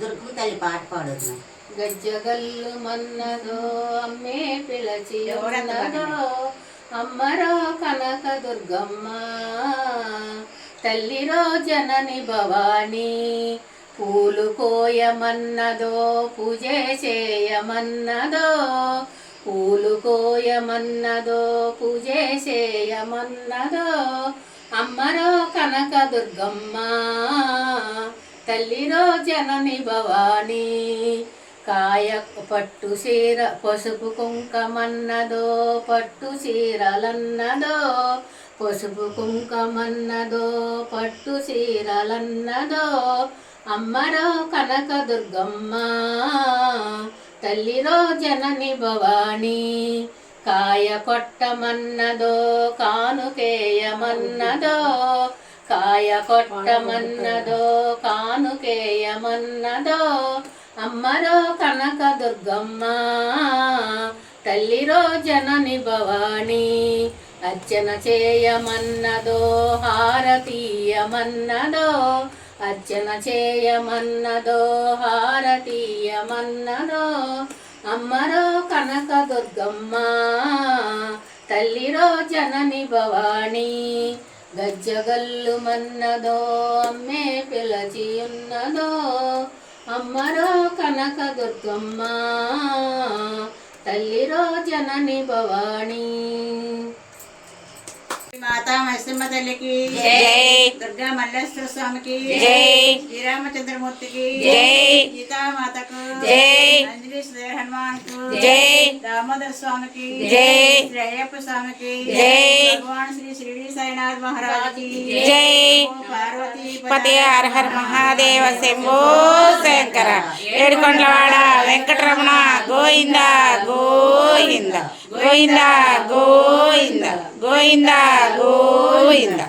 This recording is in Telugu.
దుర్గమ్మ తల్లి పాట పాడదు గజ్జగల్లు మన్నదో అమ్మే పిలచి ఉన్నదో అమ్మరో కనక దుర్గమ్మ. తల్లిరో జనని భవానీ పూలు కోయమన్నదో పూజే చేయమన్నదో పూలు కోయమన్నదో పూజే చేయమన్నదో అమ్మరో కనక దుర్గమ్మ. తల్లిరో జనని భవానీ కాయ పట్టు చీర పసుపు కుంకమన్నదో పట్టు చీరలన్నదో పసుపు కుంకమన్నదో పట్టు చీరలన్నదో అమ్మరో కనక దుర్గమ్మ తల్లిరో జనని భవానీ కాయ కొట్టమన్నదో కానుకేయమన్నదో కాయ కొట్టమన్నదో కానుకేయమన్నదో అమ్మరో కనక దుర్గమ్మ తల్లిరో జనని భవానీ అర్చన చేయమన్నదో హారతీయమన్నదో అర్చన చేయమన్నదో హారతీయమన్నదో అమ్మరో కనక దుర్గమ్మ తల్లిరో జనని భవానీ గజ్జగల్లు మన్నదో అమ్మే పిలచి ఉన్నదో అమ్మరో కనక దుర్గమ్మ తల్లిరో జనని భవానీ మాతా మత్స్యమ్మ తల్లికి జై. దుర్గా మల్లేశ్వర స్వామికి జై. శ్రీరామచంద్రమూర్తికి జై. జై. దామోదర స్వామికి జై. శ్రీ అయ్యప్ప స్వామికి జై. భగవాన్ శ్రీ షిరిడి సాయినాథ్ మహారాజుకి జై. పార్వతీ పతి హర హర మహాదేవ శంభో శంకర ఏడుకొండలవాడ వెంకటరమణ గోయింద గోయింద గోయింద గోయింద గోయింద గోయింద